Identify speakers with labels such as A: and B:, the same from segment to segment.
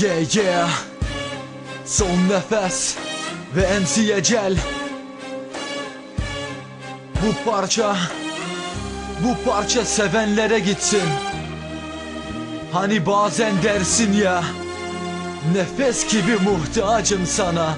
A: Yeah yeah. Son nefes ve MC Ecel Bu parça Bu parça sevenlere gitsin. Hani bazen dersin ya Nefes gibi muhtacım sana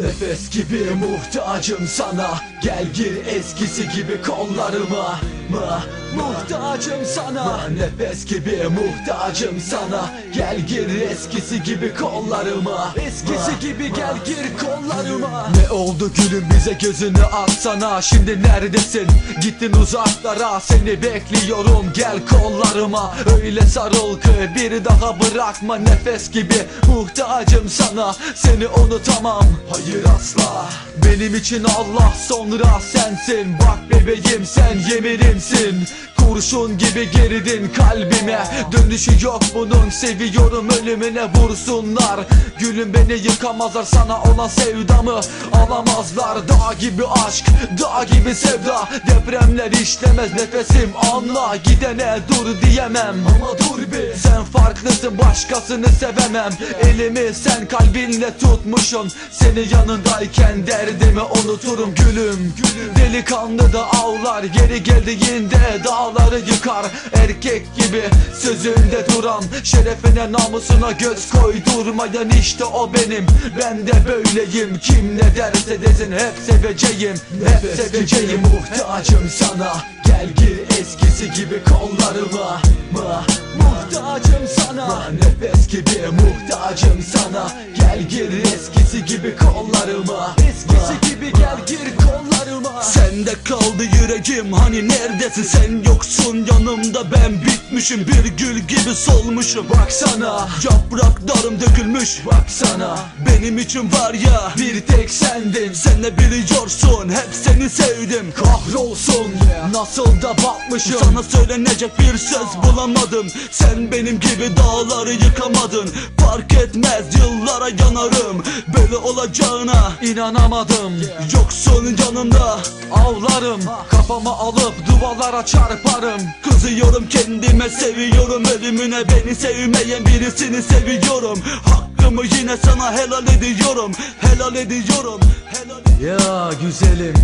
A: Nefes gibi muhtacım sana. Gel gir eskisi gibi kollarıma. Mı Muhtacım sana. Nefes gibi muhtacım sana. Gel gir eskisi gibi kollarıma. Eskisi gibi gel gir kollarıma. Ne oldu gülüm bize gözünü atsana. Şimdi neredesin? Gittin uzaklara Seni bekliyorum. Gel kollarıma. Öyle sarıl ki bir daha bırakma. Nefes gibi muhtacım sana. Seni unutamam. Hayır asla Benim için Allah sonra sensin. Bak bebeğim sen yeminimsin Kurşun gibi girdin kalbime. Dönüşü yok bunun seviyorum ölümüne vursunlar. Gülüm beni yıkamazlar sana olan sevdamı Alamazlar. Dağ gibi aşk dağ gibi sevda. Depremler işlemez nefesim anla. Gidene dur diyemem. Ama dur bir. Sen farklısın başkasını sevemem. Elimi sen kalbinle tutmuşsun. Senin yanındayken derdimi unuturum gülüm. Delikanlı da ağlar Geri geldiğinde dağları yıkar. Erkek gibi sözünde duran Şerefine namusuna göz koydurmayan işte o benim. Ben de böyleyim kim ne derse desin Hep seveceğim hep seveceğim. Muhtacım sana Gel gir eskisi gibi kollarıma. Mı? Muhtacım sana. Nefes gibi muhtacım sana. Gel gir eskisi gibi kollarıma. Eskisi gibi gel gir kollarıma.
B: Sende kaldı yüreğim hani neredesin? Sen yoksun yanımda ben bitmişim. Bir gül gibi solmuşum.
A: Baksana
B: Yapraklarım dökülmüş.
A: Baksana
B: benim için var ya
A: Bir tek sendin.
B: Sen de biliyorsun? Hep seni sevdim.
A: Kahrolsun. Nasıl da batmışım.
B: Sana söylenecek bir söz bulamadım. Sen benim gibi dağları yıkamadın. Fark etmez yıllara yanarım. Böyle olacağına
A: İnanamadım.
B: Yoksun yanımda.
A: Ağlarım Kafama alıp duvarlara çarparım.
B: Kızıyorum kendime seviyorum ölümüne. Beni sevmeyen birisini seviyorum. Hakkımı yine sana helal ediyorum. Helal ediyorum helal
A: Ya güzelim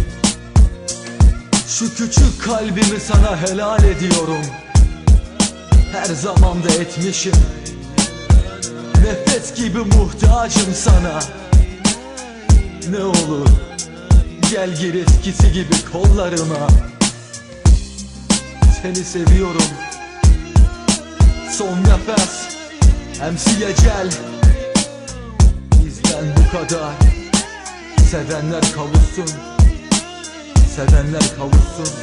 A: Şu küçük kalbimi sana helal ediyorum. Her zaman da etmişim. Nefes gibi muhtacım sana. Ne olur Gel gir eskisi gibi kollarıma. Seni seviyorum. Son nefes. MC Ecel Bizden bu kadar. Sevenler kavuşsun. Sevenler kavuşsun